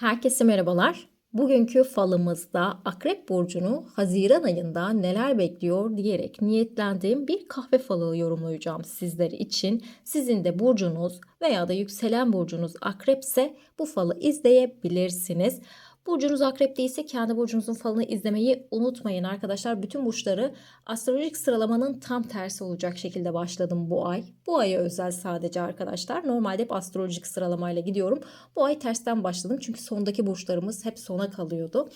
Herkese merhabalar. Bugünkü falımızda Akrep Burcu'nu Haziran ayında neler bekliyor diyerek niyetlendiğim bir kahve falı yorumlayacağım sizler için. Sizin de burcunuz veya da yükselen burcunuz akrepse bu falı izleyebilirsiniz. Burcunuz akrep değilse kendi burcunuzun falını izlemeyi unutmayın arkadaşlar. Bütün burçları astrolojik sıralamanın tam tersi olacak şekilde başladım bu ay. Bu aya özel sadece arkadaşlar. Normalde hep astrolojik sıralamayla gidiyorum. Bu ay tersten başladım çünkü sondaki burçlarımız hep sona kalıyordu.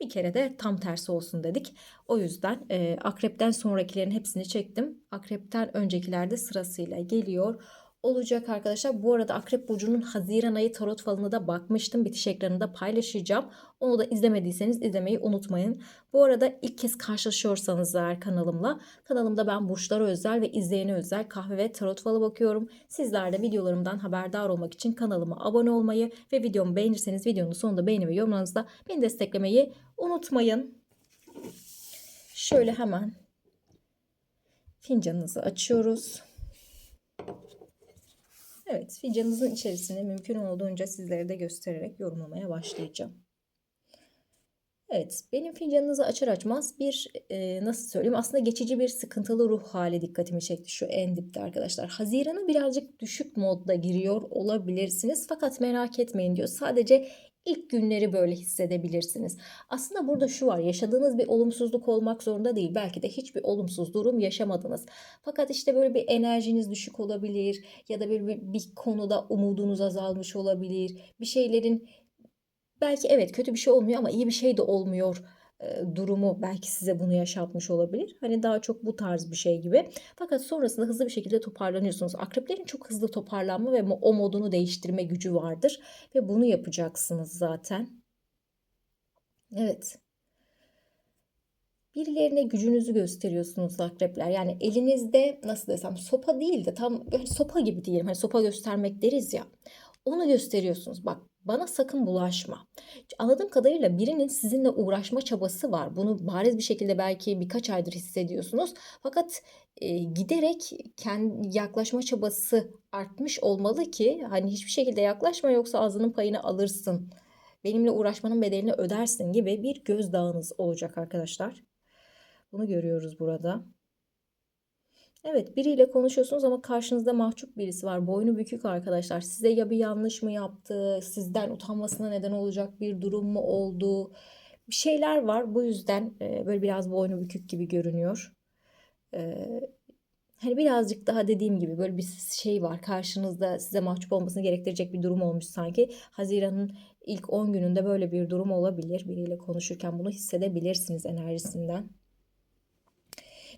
Bir kere de tam tersi olsun dedik. O yüzden e, akrepten sonrakilerin hepsini çektim. Akrepten öncekiler de sırasıyla geliyor olacak arkadaşlar. Bu arada Akrep Burcu'nun Haziran ayı tarot falına da bakmıştım. Bitiş ekranında paylaşacağım. Onu da izlemediyseniz izlemeyi unutmayın. Bu arada ilk kez karşılaşıyorsanız eğer kanalımla. Kanalımda ben burçlara özel ve izleyene özel kahve ve tarot falı bakıyorum. Sizler de videolarımdan haberdar olmak için kanalıma abone olmayı ve videomu beğenirseniz videonun sonunda beğeni ve yorumlarınızda beni desteklemeyi unutmayın. Şöyle hemen fincanınızı açıyoruz. Evet, fincanınızın içerisine mümkün olduğunca sizlere de göstererek yorumlamaya başlayacağım. Evet, benim fincanınızı açar açmaz bir e, nasıl söyleyeyim aslında geçici bir sıkıntılı ruh hali dikkatimi çekti şu en dipte arkadaşlar. Haziran'a birazcık düşük modda giriyor olabilirsiniz fakat merak etmeyin diyor. Sadece ilk günleri böyle hissedebilirsiniz. Aslında burada şu var yaşadığınız bir olumsuzluk olmak zorunda değil. Belki de hiçbir olumsuz durum yaşamadınız. Fakat işte böyle bir enerjiniz düşük olabilir ya da bir, bir, bir konuda umudunuz azalmış olabilir. Bir şeylerin belki evet kötü bir şey olmuyor ama iyi bir şey de olmuyor durumu belki size bunu yaşatmış olabilir. Hani daha çok bu tarz bir şey gibi. Fakat sonrasında hızlı bir şekilde toparlanıyorsunuz. Akreplerin çok hızlı toparlanma ve o modunu değiştirme gücü vardır ve bunu yapacaksınız zaten. Evet. Birilerine gücünüzü gösteriyorsunuz akrepler. Yani elinizde nasıl desem sopa değil de tam böyle sopa gibi diyelim. Hani sopa göstermek deriz ya. Onu gösteriyorsunuz. Bak bana sakın bulaşma. Anladığım kadarıyla birinin sizinle uğraşma çabası var. Bunu bariz bir şekilde belki birkaç aydır hissediyorsunuz. Fakat e, giderek kendi yaklaşma çabası artmış olmalı ki hani hiçbir şekilde yaklaşma yoksa ağzının payını alırsın. Benimle uğraşmanın bedelini ödersin gibi bir gözdağınız olacak arkadaşlar. Bunu görüyoruz burada. Evet biriyle konuşuyorsunuz ama karşınızda mahcup birisi var. Boynu bükük arkadaşlar. Size ya bir yanlış mı yaptı, sizden utanmasına neden olacak bir durum mu oldu? Bir şeyler var. Bu yüzden e, böyle biraz boynu bükük gibi görünüyor. E, hani birazcık daha dediğim gibi böyle bir şey var. Karşınızda size mahcup olmasını gerektirecek bir durum olmuş sanki. Haziran'ın ilk 10 gününde böyle bir durum olabilir. Biriyle konuşurken bunu hissedebilirsiniz enerjisinden.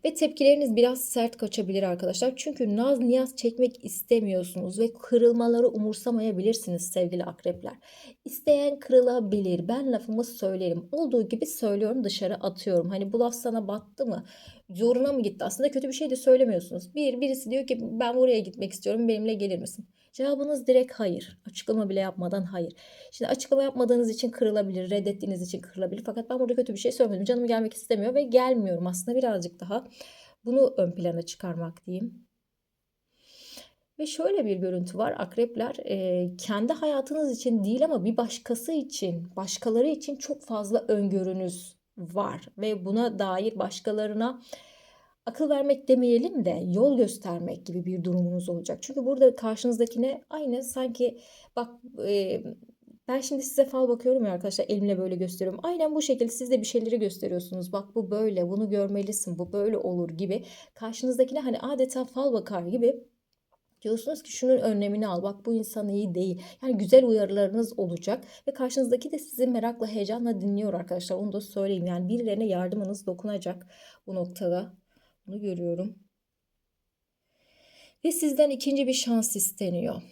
Ve tepkileriniz biraz sert kaçabilir arkadaşlar. Çünkü naz niyaz çekmek istemiyorsunuz ve kırılmaları umursamayabilirsiniz sevgili akrepler. İsteyen kırılabilir. Ben lafımı söylerim. Olduğu gibi söylüyorum dışarı atıyorum. Hani bu laf sana battı mı? Zoruna mı gitti? Aslında kötü bir şey de söylemiyorsunuz. Bir, birisi diyor ki ben buraya gitmek istiyorum benimle gelir misin? Cevabınız direkt hayır. Açıklama bile yapmadan hayır. Şimdi açıklama yapmadığınız için kırılabilir, reddettiğiniz için kırılabilir. Fakat ben burada kötü bir şey söylemedim. Canım gelmek istemiyor ve gelmiyorum. Aslında birazcık daha bunu ön plana çıkarmak diyeyim. Ve şöyle bir görüntü var. Akrepler e, kendi hayatınız için değil ama bir başkası için, başkaları için çok fazla öngörünüz var. Ve buna dair başkalarına akıl vermek demeyelim de yol göstermek gibi bir durumunuz olacak. Çünkü burada karşınızdakine aynı sanki bak e, ben şimdi size fal bakıyorum ya arkadaşlar elimle böyle gösteriyorum. Aynen bu şekilde siz de bir şeyleri gösteriyorsunuz. Bak bu böyle bunu görmelisin bu böyle olur gibi. Karşınızdakine hani adeta fal bakar gibi Diyorsunuz ki şunun önlemini al. Bak bu insan iyi değil. Yani güzel uyarılarınız olacak. Ve karşınızdaki de sizi merakla, heyecanla dinliyor arkadaşlar. Onu da söyleyeyim. Yani birilerine yardımınız dokunacak bu noktada. Bunu görüyorum. Ve sizden ikinci bir şans isteniyor.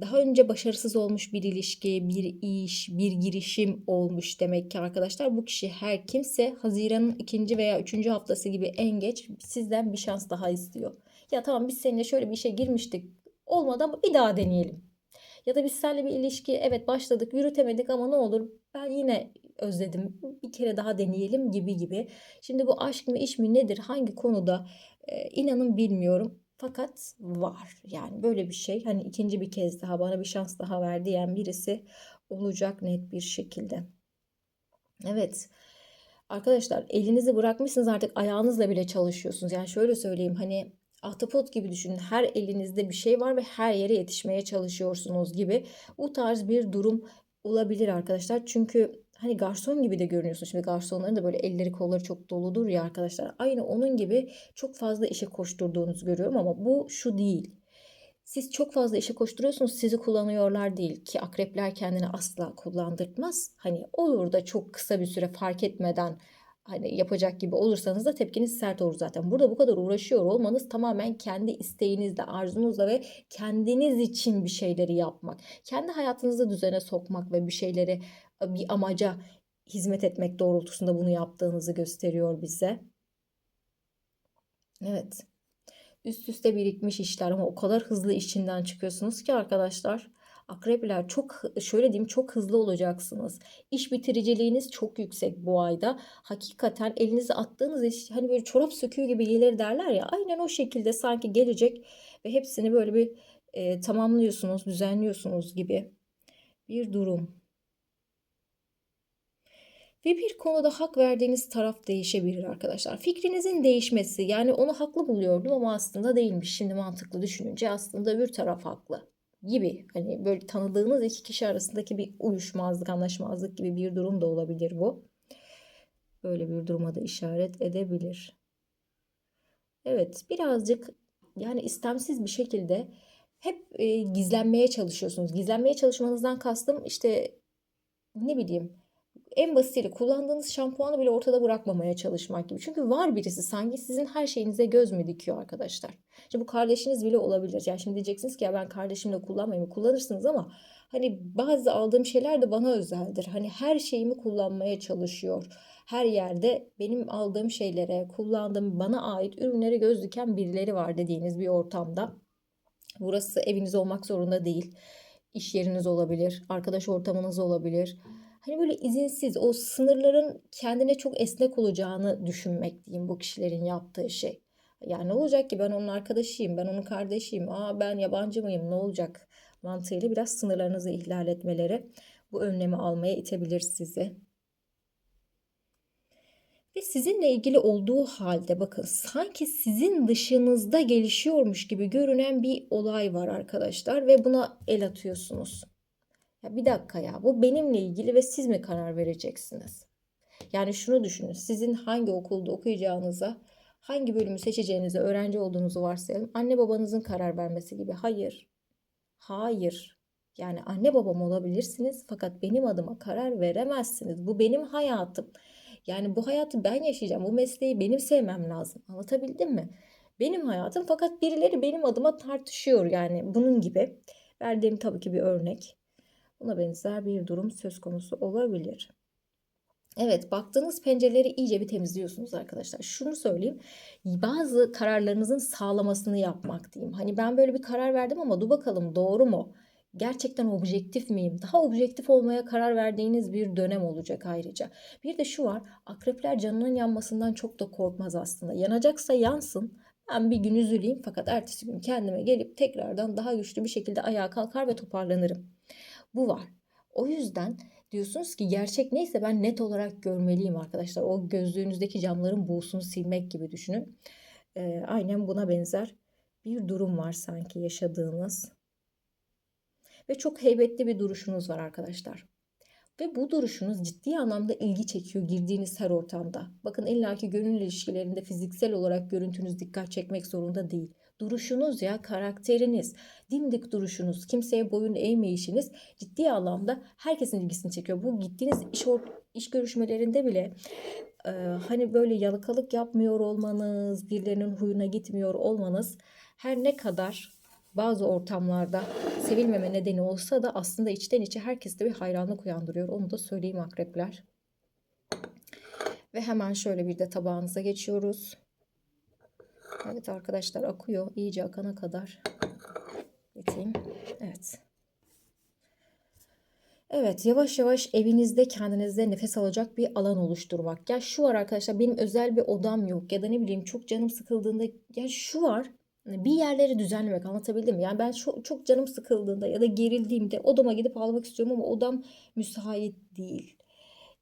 Daha önce başarısız olmuş bir ilişki, bir iş, bir girişim olmuş demek ki arkadaşlar. Bu kişi her kimse Haziran'ın ikinci veya üçüncü haftası gibi en geç sizden bir şans daha istiyor. Ya tamam biz seninle şöyle bir işe girmiştik. Olmadı ama bir daha deneyelim. Ya da biz seninle bir ilişki evet başladık yürütemedik ama ne olur ben yine özledim. Bir kere daha deneyelim gibi gibi. Şimdi bu aşk mı iş mi nedir hangi konuda e, inanın bilmiyorum. Fakat var yani böyle bir şey hani ikinci bir kez daha bana bir şans daha ver diyen birisi olacak net bir şekilde. Evet. Arkadaşlar elinizi bırakmışsınız artık ayağınızla bile çalışıyorsunuz. Yani şöyle söyleyeyim hani ahtapot gibi düşünün. Her elinizde bir şey var ve her yere yetişmeye çalışıyorsunuz gibi. Bu tarz bir durum olabilir arkadaşlar. Çünkü hani garson gibi de görünüyorsun. Şimdi garsonların da böyle elleri kolları çok doludur ya arkadaşlar. Aynı onun gibi çok fazla işe koşturduğunuzu görüyorum ama bu şu değil. Siz çok fazla işe koşturuyorsunuz, sizi kullanıyorlar değil ki akrepler kendini asla kullandırtmaz. Hani olur da çok kısa bir süre fark etmeden hani yapacak gibi olursanız da tepkiniz sert olur zaten. Burada bu kadar uğraşıyor olmanız tamamen kendi isteğinizle, arzunuzla ve kendiniz için bir şeyleri yapmak. Kendi hayatınızı düzene sokmak ve bir şeyleri bir amaca hizmet etmek doğrultusunda bunu yaptığınızı gösteriyor bize. Evet. Üst üste birikmiş işler ama o kadar hızlı işinden çıkıyorsunuz ki arkadaşlar. Akrepler çok şöyle diyeyim çok hızlı olacaksınız. İş bitiriciliğiniz çok yüksek bu ayda. Hakikaten elinize attığınız iş hani böyle çorap söküğü gibi gelir derler ya. Aynen o şekilde sanki gelecek ve hepsini böyle bir e, tamamlıyorsunuz, düzenliyorsunuz gibi bir durum. Ve bir konuda hak verdiğiniz taraf değişebilir arkadaşlar. Fikrinizin değişmesi yani onu haklı buluyordum ama aslında değilmiş. Şimdi mantıklı düşününce aslında öbür taraf haklı gibi. Hani böyle tanıdığınız iki kişi arasındaki bir uyuşmazlık, anlaşmazlık gibi bir durum da olabilir bu. Böyle bir duruma da işaret edebilir. Evet birazcık yani istemsiz bir şekilde hep e, gizlenmeye çalışıyorsunuz. Gizlenmeye çalışmanızdan kastım işte ne bileyim en basitiyle kullandığınız şampuanı bile ortada bırakmamaya çalışmak gibi. Çünkü var birisi sanki sizin her şeyinize göz mü dikiyor arkadaşlar. İşte bu kardeşiniz bile olabilir. Yani şimdi diyeceksiniz ki ya ben kardeşimle kullanmayayım. Kullanırsınız ama hani bazı aldığım şeyler de bana özeldir. Hani her şeyimi kullanmaya çalışıyor. Her yerde benim aldığım şeylere, kullandığım bana ait ürünlere göz diken birileri var dediğiniz bir ortamda. Burası eviniz olmak zorunda değil. İş yeriniz olabilir, arkadaş ortamınız olabilir Hani böyle izinsiz o sınırların kendine çok esnek olacağını düşünmek diyeyim bu kişilerin yaptığı şey. Yani ne olacak ki ben onun arkadaşıyım, ben onun kardeşiyim, aa ben yabancı mıyım ne olacak mantığıyla biraz sınırlarınızı ihlal etmeleri bu önlemi almaya itebilir sizi. Ve sizinle ilgili olduğu halde bakın sanki sizin dışınızda gelişiyormuş gibi görünen bir olay var arkadaşlar ve buna el atıyorsunuz. Ya bir dakika ya bu benimle ilgili ve siz mi karar vereceksiniz? Yani şunu düşünün. Sizin hangi okulda okuyacağınıza, hangi bölümü seçeceğinize, öğrenci olduğunuzu varsayalım. Anne babanızın karar vermesi gibi. Hayır. Hayır. Yani anne babam olabilirsiniz fakat benim adıma karar veremezsiniz. Bu benim hayatım. Yani bu hayatı ben yaşayacağım. Bu mesleği benim sevmem lazım. Anlatabildim mi? Benim hayatım fakat birileri benim adıma tartışıyor yani bunun gibi. Verdiğim tabii ki bir örnek. Buna benzer bir durum söz konusu olabilir. Evet baktığınız pencereleri iyice bir temizliyorsunuz arkadaşlar. Şunu söyleyeyim. Bazı kararlarınızın sağlamasını yapmak diyeyim. Hani ben böyle bir karar verdim ama dur bakalım doğru mu? Gerçekten objektif miyim? Daha objektif olmaya karar verdiğiniz bir dönem olacak ayrıca. Bir de şu var. Akrepler canının yanmasından çok da korkmaz aslında. Yanacaksa yansın. Ben bir gün üzüleyim fakat ertesi gün kendime gelip tekrardan daha güçlü bir şekilde ayağa kalkar ve toparlanırım. Bu var. O yüzden diyorsunuz ki gerçek neyse ben net olarak görmeliyim arkadaşlar. O gözlüğünüzdeki camların buğusunu silmek gibi düşünün. Ee, aynen buna benzer bir durum var sanki yaşadığınız. Ve çok heybetli bir duruşunuz var arkadaşlar. Ve bu duruşunuz ciddi anlamda ilgi çekiyor girdiğiniz her ortamda. Bakın illaki gönül ilişkilerinde fiziksel olarak görüntünüz dikkat çekmek zorunda değil duruşunuz ya karakteriniz, dimdik duruşunuz, kimseye boyun eğmeyişiniz ciddi anlamda herkesin ilgisini çekiyor. Bu gittiğiniz iş, iş görüşmelerinde bile e, hani böyle yalakalık yapmıyor olmanız, birilerinin huyuna gitmiyor olmanız her ne kadar bazı ortamlarda sevilmeme nedeni olsa da aslında içten içe herkeste bir hayranlık uyandırıyor. Onu da söyleyeyim akrepler. Ve hemen şöyle bir de tabağınıza geçiyoruz. Evet arkadaşlar akıyor. iyice akana kadar getireyim. Evet. Evet yavaş yavaş evinizde kendinizde nefes alacak bir alan oluşturmak. Ya şu var arkadaşlar benim özel bir odam yok ya da ne bileyim çok canım sıkıldığında ya şu var bir yerleri düzenlemek anlatabildim mi? Yani ben çok, çok canım sıkıldığında ya da gerildiğimde odama gidip ağlamak istiyorum ama odam müsait değil.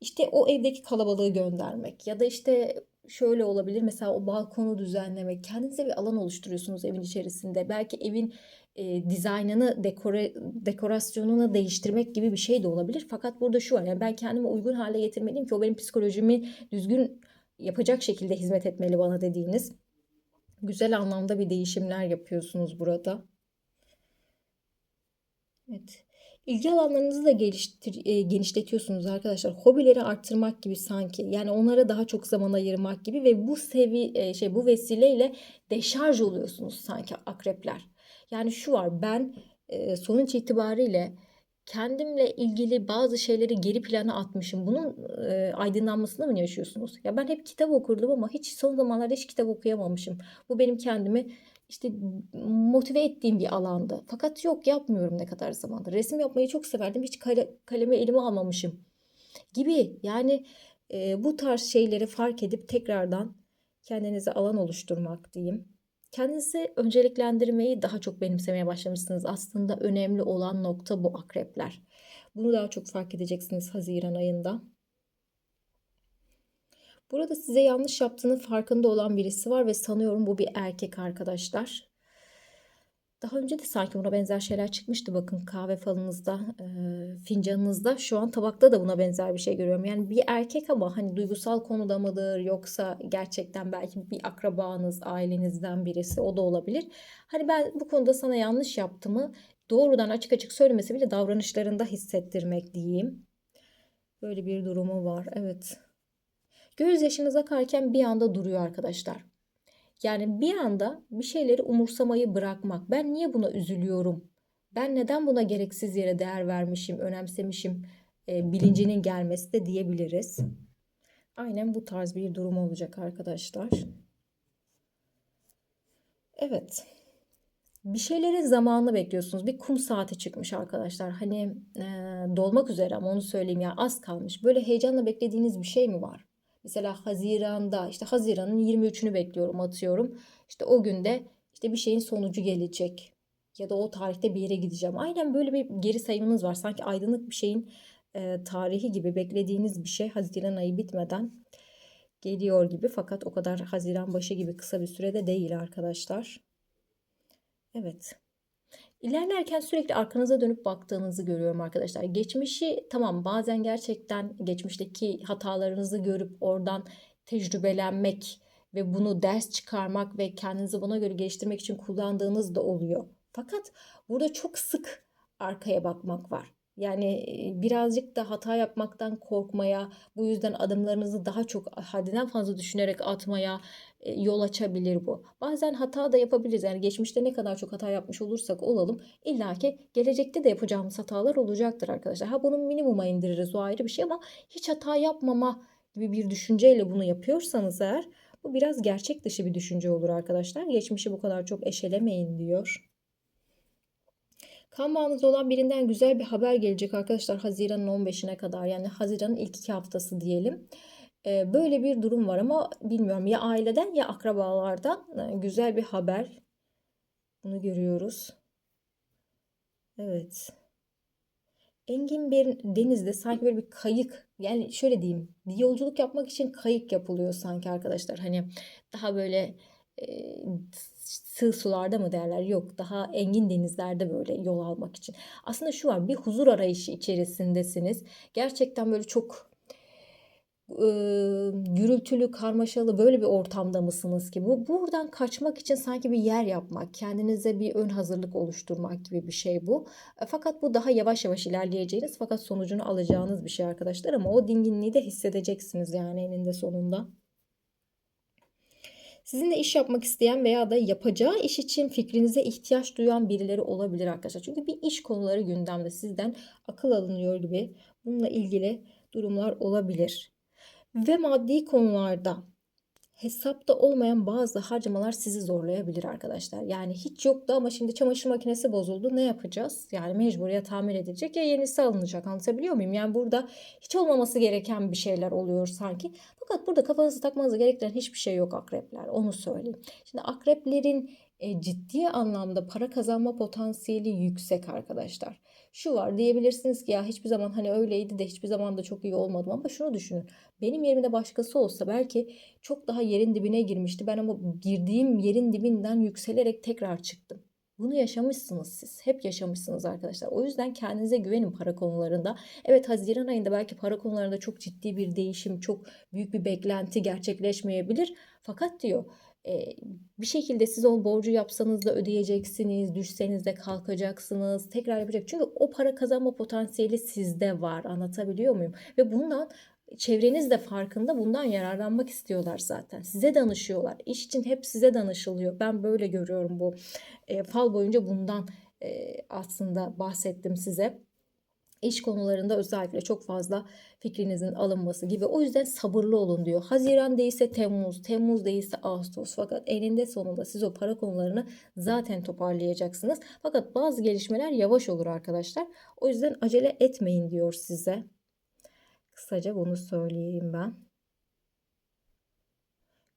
İşte o evdeki kalabalığı göndermek ya da işte şöyle olabilir mesela o balkonu düzenlemek. Kendinize bir alan oluşturuyorsunuz evin içerisinde. Belki evin e, dizaynını, dekore, dekorasyonunu değiştirmek gibi bir şey de olabilir. Fakat burada şu var yani ben kendimi uygun hale getirmeliyim ki o benim psikolojimi düzgün yapacak şekilde hizmet etmeli bana dediğiniz. Güzel anlamda bir değişimler yapıyorsunuz burada. Evet. İlgi alanlarınızı da geliştir, e, genişletiyorsunuz arkadaşlar. Hobileri arttırmak gibi sanki. Yani onlara daha çok zaman ayırmak gibi ve bu sevi e, şey bu vesileyle deşarj oluyorsunuz sanki akrepler. Yani şu var ben e, sonuç itibariyle kendimle ilgili bazı şeyleri geri plana atmışım. Bunun e, aydınlanmasını mı yaşıyorsunuz? Ya ben hep kitap okurdum ama hiç son zamanlarda hiç kitap okuyamamışım. Bu benim kendimi işte motive ettiğim bir alandı. Fakat yok yapmıyorum ne kadar zamandır. Resim yapmayı çok severdim. Hiç kale, kalemi elime almamışım gibi. Yani e, bu tarz şeyleri fark edip tekrardan kendinize alan oluşturmak diyeyim. Kendinizi önceliklendirmeyi daha çok benimsemeye başlamışsınız. Aslında önemli olan nokta bu akrepler. Bunu daha çok fark edeceksiniz Haziran ayında. Burada size yanlış yaptığının farkında olan birisi var ve sanıyorum bu bir erkek arkadaşlar. Daha önce de sanki buna benzer şeyler çıkmıştı. Bakın kahve falınızda, e, fincanınızda. Şu an tabakta da buna benzer bir şey görüyorum. Yani bir erkek ama hani duygusal konuda mıdır yoksa gerçekten belki bir akrabanız, ailenizden birisi o da olabilir. Hani ben bu konuda sana yanlış yaptığımı doğrudan açık açık söylemesi bile davranışlarında hissettirmek diyeyim. Böyle bir durumu var. Evet. Göz yaşınız akarken bir anda duruyor arkadaşlar. Yani bir anda bir şeyleri umursamayı bırakmak. Ben niye buna üzülüyorum? Ben neden buna gereksiz yere değer vermişim, önemsemişim e, bilincinin gelmesi de diyebiliriz. Aynen bu tarz bir durum olacak arkadaşlar. Evet. Bir şeylerin zamanını bekliyorsunuz. Bir kum saati çıkmış arkadaşlar. Hani e, dolmak üzere ama onu söyleyeyim ya az kalmış. Böyle heyecanla beklediğiniz bir şey mi var? Mesela Haziran'da işte Haziran'ın 23'ünü bekliyorum atıyorum. İşte o günde işte bir şeyin sonucu gelecek. Ya da o tarihte bir yere gideceğim. Aynen böyle bir geri sayımınız var. Sanki aydınlık bir şeyin e, tarihi gibi beklediğiniz bir şey Haziran ayı bitmeden geliyor gibi. Fakat o kadar Haziran başı gibi kısa bir sürede değil arkadaşlar. Evet. İlerlerken sürekli arkanıza dönüp baktığınızı görüyorum arkadaşlar. Geçmişi tamam bazen gerçekten geçmişteki hatalarınızı görüp oradan tecrübelenmek ve bunu ders çıkarmak ve kendinizi buna göre geliştirmek için kullandığınız da oluyor. Fakat burada çok sık arkaya bakmak var. Yani birazcık da hata yapmaktan korkmaya, bu yüzden adımlarınızı daha çok haddinden fazla düşünerek atmaya yol açabilir bu. Bazen hata da yapabiliriz. Yani geçmişte ne kadar çok hata yapmış olursak olalım illaki gelecekte de yapacağımız hatalar olacaktır arkadaşlar. Ha bunu minimuma indiririz o ayrı bir şey ama hiç hata yapmama gibi bir düşünceyle bunu yapıyorsanız eğer bu biraz gerçek dışı bir düşünce olur arkadaşlar. Geçmişi bu kadar çok eşelemeyin diyor. Kan bağınızda olan birinden güzel bir haber gelecek arkadaşlar Haziran'ın 15'ine kadar yani Haziran'ın ilk iki haftası diyelim. Ee, böyle bir durum var ama bilmiyorum ya aileden ya akrabalardan e, güzel bir haber. Bunu görüyoruz. Evet. Engin bir denizde sanki böyle bir kayık yani şöyle diyeyim yolculuk yapmak için kayık yapılıyor sanki arkadaşlar. Hani daha böyle e, sığ sularda mı derler? Yok daha engin denizlerde böyle yol almak için. Aslında şu var bir huzur arayışı içerisindesiniz. Gerçekten böyle çok gürültülü, karmaşalı böyle bir ortamda mısınız ki? Bu buradan kaçmak için sanki bir yer yapmak, kendinize bir ön hazırlık oluşturmak gibi bir şey bu. E, fakat bu daha yavaş yavaş ilerleyeceğiniz fakat sonucunu alacağınız bir şey arkadaşlar ama o dinginliği de hissedeceksiniz yani eninde sonunda. Sizinle iş yapmak isteyen veya da yapacağı iş için fikrinize ihtiyaç duyan birileri olabilir arkadaşlar. Çünkü bir iş konuları gündemde sizden akıl alınıyor gibi bununla ilgili durumlar olabilir. Ve maddi konularda hesapta olmayan bazı harcamalar sizi zorlayabilir arkadaşlar. Yani hiç yoktu ama şimdi çamaşır makinesi bozuldu. Ne yapacağız? Yani mecbur ya tamir edilecek ya yenisi alınacak. Anlatabiliyor muyum? Yani burada hiç olmaması gereken bir şeyler oluyor sanki. Fakat burada kafanızı takmanızı gerektiren hiçbir şey yok akrepler. Onu söyleyeyim. Şimdi akreplerin e, ciddi anlamda para kazanma potansiyeli yüksek arkadaşlar. Şu var diyebilirsiniz ki ya hiçbir zaman hani öyleydi de hiçbir zaman da çok iyi olmadım ama şunu düşünün. Benim yerimde başkası olsa belki çok daha yerin dibine girmişti. Ben ama girdiğim yerin dibinden yükselerek tekrar çıktım. Bunu yaşamışsınız siz. Hep yaşamışsınız arkadaşlar. O yüzden kendinize güvenin para konularında. Evet Haziran ayında belki para konularında çok ciddi bir değişim, çok büyük bir beklenti gerçekleşmeyebilir. Fakat diyor e, bir şekilde siz o borcu yapsanız da ödeyeceksiniz, düşseniz de kalkacaksınız, tekrar yapacak. Çünkü o para kazanma potansiyeli sizde var. Anlatabiliyor muyum? Ve bundan çevreniz de farkında bundan yararlanmak istiyorlar zaten. Size danışıyorlar. İş için hep size danışılıyor. Ben böyle görüyorum bu e, fal boyunca bundan e, aslında bahsettim size. İş konularında özellikle çok fazla fikrinizin alınması gibi. O yüzden sabırlı olun diyor. Haziran değilse Temmuz, Temmuz değilse Ağustos. Fakat eninde sonunda siz o para konularını zaten toparlayacaksınız. Fakat bazı gelişmeler yavaş olur arkadaşlar. O yüzden acele etmeyin diyor size. Kısaca bunu söyleyeyim ben.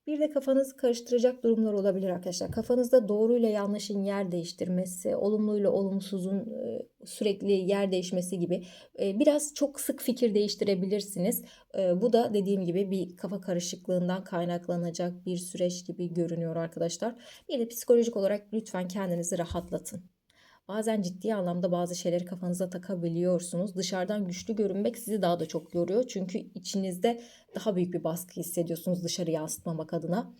Bir de kafanızı karıştıracak durumlar olabilir arkadaşlar. Kafanızda doğruyla yanlışın yer değiştirmesi, olumluyla olumsuzun e, sürekli yer değişmesi gibi e, biraz çok sık fikir değiştirebilirsiniz. E, bu da dediğim gibi bir kafa karışıklığından kaynaklanacak bir süreç gibi görünüyor arkadaşlar. Bir de psikolojik olarak lütfen kendinizi rahatlatın. Bazen ciddi anlamda bazı şeyleri kafanıza takabiliyorsunuz. Dışarıdan güçlü görünmek sizi daha da çok yoruyor. Çünkü içinizde daha büyük bir baskı hissediyorsunuz dışarı yansıtmamak adına.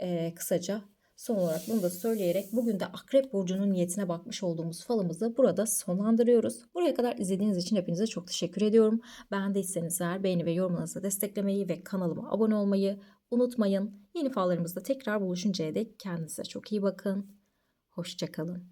Ee, kısaca son olarak bunu da söyleyerek bugün de Akrep Burcu'nun niyetine bakmış olduğumuz falımızı burada sonlandırıyoruz. Buraya kadar izlediğiniz için hepinize çok teşekkür ediyorum. Beğendiyseniz eğer beğeni ve yorumlarınızla desteklemeyi ve kanalıma abone olmayı unutmayın. Yeni fallarımızda tekrar buluşuncaya dek kendinize çok iyi bakın. Hoşçakalın.